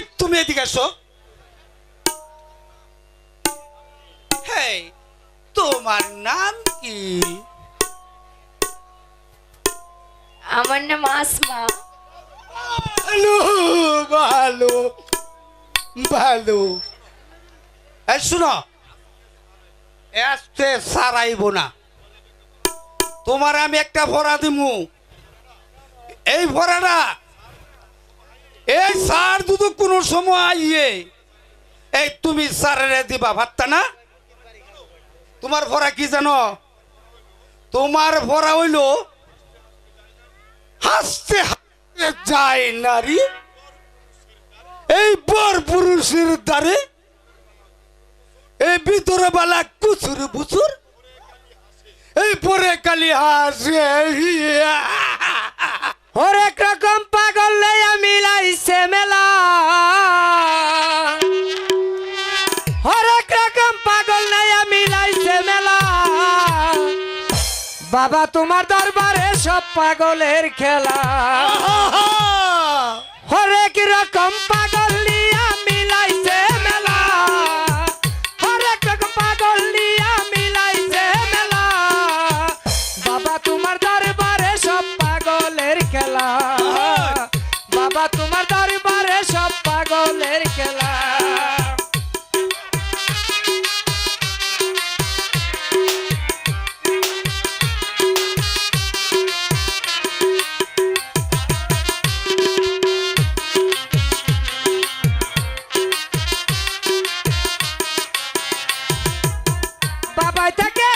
আসো হেই তোমার নাম কি? আমার নাম আসমা। ভালো ভালো ভালো। এই শুনো আসতে সারাইব না। তোমার আমি একটা ভরা দিমু। এই ভরাটা এই সার দুটো কোনো সময় আইয়ে, এই তুমি সারের দিবা ভাতটা না? তোমার ভরা কি জানো? তোমার ভরা হইল, হাসতে হাসতে যায় নারী, এই বর পুরুষের দ্বারে, এই ভিতরে বালা কুচুর বুচুর এই পরে কালি হাসে হরেক রকম পাগল লইয়া মিলাইছে মেলা। বাবা, তোমার দরবারে সব পাগলের খেলা। হরেক রকম পাগল নিয়া মিলাইছে মেলা। হরেক রকম পাগল নিয়া মিলাইছে মেলা। বাবা, তোমার দরবারে সব পাগলের খেলা। বাবা, তোমার বাবাই থেকে।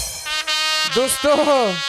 Dostou!